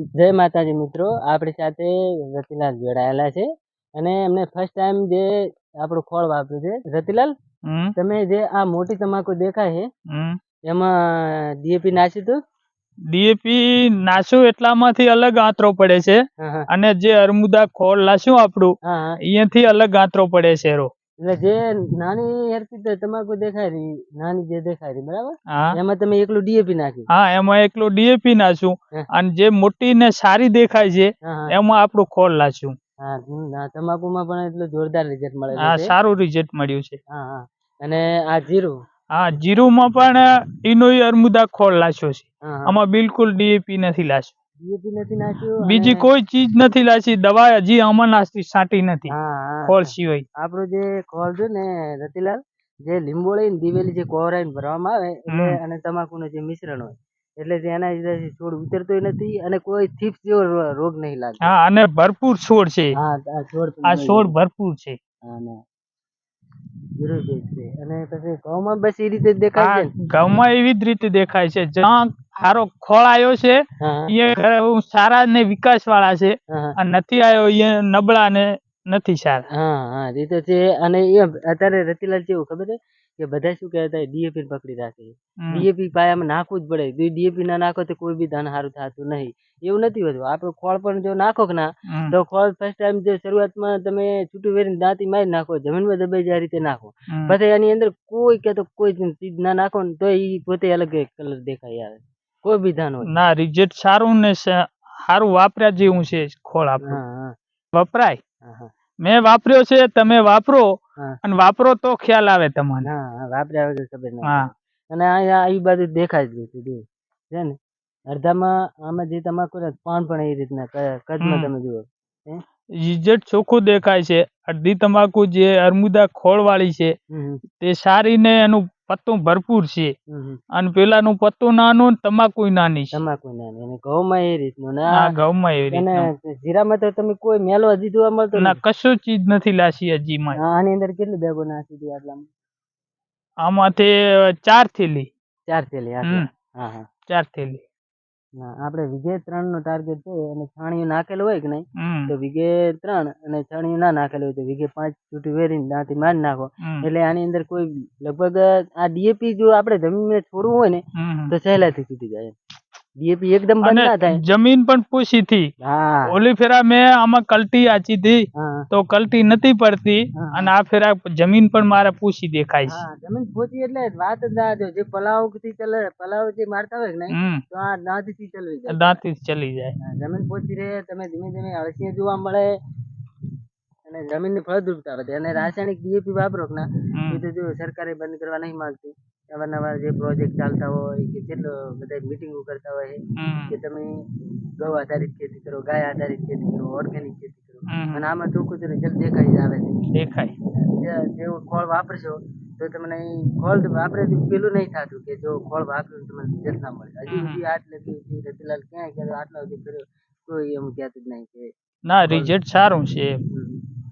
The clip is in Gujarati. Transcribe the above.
જય માતાજી મિત્રો આપણી સાથે રતિલાલ જોડાયેલા છે અને એમને ફર્સ્ટ ટાઈમ જે આપણું ખોળ વાપર્યું છે. રતિલાલ તમે જે આ મોટી તમાકુ દેખાય છે એમાં ડીએપી નાખ્યું હતું? ડીએપી નાશું એટલામાંથી અલગ આંતરો પડે છે અને જે અરમુદા ખોળ લાશું આપણું અહીંયાથી અલગ આંતરો પડે છે રો એટલે જે નાની હરકી તમાકુ દેખાય રહી નાની જે દેખાય રહી બરાબર? હા. એમાં તમે એકલું ડીએપી નાખી હા એમાં એકલું ડીએપી નાખશું અને જે મોટી ને સારી દેખાય છે એમાં આપણું ખોળ લાશું હા હમ, આ તમાકુમાં પણ એટલું જોરદાર રિઝલ્ટ મળે હા સારું રિઝલ્ટ મળ્યું છે. હા હા. અને આ જીરું? હા જીરુમાં પણ ઇનોઈ અરમુદા ખોળ લાશ્યો છે. આમાં બિલકુલ ડીએપી નથી નાખ્યું બીજી કોઈ ચીજ નથી લાચી. દવા હજી અમર નાસ્તી સાટી નથી. હા સિવાય. આપણું જે ખોલ છે ને રતિલાલ જે લીંબોળી ને દિવેલી જે કોહરાઈને ભરવામાં આવે એટલે અને તમાકુનું જે મિશ્રણ હોય. એટલે એના લીધે છોડ ઉતરતોય નથી અને કોઈ થીપ્સ જેવો રોગ નહીં લાગે હા અને ભરપૂર છોડ છે. હા છોડ આ છોડ. ભરપૂર છે. હા ને છે અને પછી ઘઉંમાં બસ એ રીતે દેખાય છે ઘઉંમાં એવી જ રીતે દેખાય છે. જ્યાં સારો ખોળ આવ્યો છે એ સારા ને વિકાસ વાળા છે અને નથી આવ્યો એ નબળા ને નથી સારા હા હા એ તો છે. અને એ અત્યારે રતિલાલ કેવું ખબર છે કે બધા શું કહેતા ડીએપી પકડી રાખે ડીએપી પાયામાં નાખવું જ પડે. ડીએપી ના નાખો તો કોઈ બી ધાન સારું થતું નહીં. એવું નથી હોતું. આપણે ખોળ પણ જો નાખો કે ના તો ખોળ ફર્સ્ટ ટાઈમ જે શરૂઆતમાં તમે છૂટું વેરીને દાંતી મારી નાખો જમીનમાં દબાઈ જાય રીતે નાખો. પછી એની અંદર કોઈ કે તો કોઈ ચીજ ના નાખો ને તો એ પોતે અલગ કલર દેખાય આવે. કોઈ બી ધાન હોય. ના રિઝલ્ટ સારું ને સારું વાપર્યા જેવું છે ખોળ આપણું. વપરાય. મેં વાપર્યો છે તમે વાપરો અને વાપરો તો ખ્યાલ આવે તમને વાપર્યા વગર ખબર ના અને અહીંયા આવી બાજુ દેખાય જ ગયું છે ને? અડધામાં આમાં જે તમાકુ પાન પણ એ રીતના કચ્છમાં કદમાં તમે જુઓ. રિઝલ્ટ ચોખ્ખું દેખાય છે. અડધી તમાકુ જે અરમુદા ખોળ વાળી છે તે સારી ને એનું પત્તું ભરપૂર છે. અને પેલાનું પત્તું નાનું તમાકુ નાની છે. તમાકુ નાની. અને ઘઉંમાં એ રીતનું. ને આ ઘઉંમાં એવી રીતે રીતનું. જીરામાં તો તમે કોઈ મેલો હજી જોવા મળતો ના કશું ચીજ નથી લાસી હજી માં આની અંદર કેટલી બેગો નાસી હતી આટલામાં? આમાંથી ચાર થેલી. ચાર થેલી હા હા. ચાર થેલી. આપણે વિગે ત્રણ નો ટાર્ગેટ છે અને છાણિયું નાખેલું હોય કે નહીં તો વિગે ત્રણ અને છાણિયું ના નાખેલું હોય તો વિગે પાંચ છૂટી વેરીને દાંતી મારી નાખો. એટલે આની અંદર કોઈ લગભગ આ ડીએપી જો આપણે જમીનમાં છોડવું હોય ને તો સહેલાથી છૂટી જાય ડીએપી એકદમ થાય. જમીન પણ પૂછી થી ઓલી ફેરા મેં આમાં કલટી આચી હતી. તો કલટી નથી પડતી અને આ ફેરા જમીન પણ મારે પૂછી દેખાય છે. જમીન પૂછી એટલે વાત જ ના જો પલાવથી ચલે પલાવ જે મારતા હોય ને તો આ દાંતથી ચલવી જાય. દાંતથી ચલી જાય. જમીન પૂછી રહે તમે ધીમે ધીમે અળસિયા જોવા મળે અને જમીનની ફળદ્રુપતા વધે અને રાસાયણિક ડીએપી વાપરો કે ના એ તો જો સરકારે બંધ કરવા નહીં માંગતી. અવારનવાર જે પ્રોજેક્ટ ચાલતા હોય કે કેટલો બધા મિટિંગો કરતા હોય કે તમે ગૌ આધારિત ખેતી કરો ગાય આધારિત ખેતી કરો ઓર્ગેનિક ખેતી કરો. અને આમાં ચોખ્ખું તો રિઝલ્ટ દેખાઈ જ આવે છે. દેખાય. જેવો ખોળ વાપરશો તો તમને અહીં ખોળ વાપરે તો પેલું નહીં થતું કે જો ખોળ વાપર્યું તમને રિઝલ્ટ ના મળે. હજી. સુધી આટલે રતિલાલ ક્યાંય કર્યો આટલા સુધી કર્યો કોઈ એમ કહેતું જ નહીં કે ના રિઝલ્ટ સારું છે.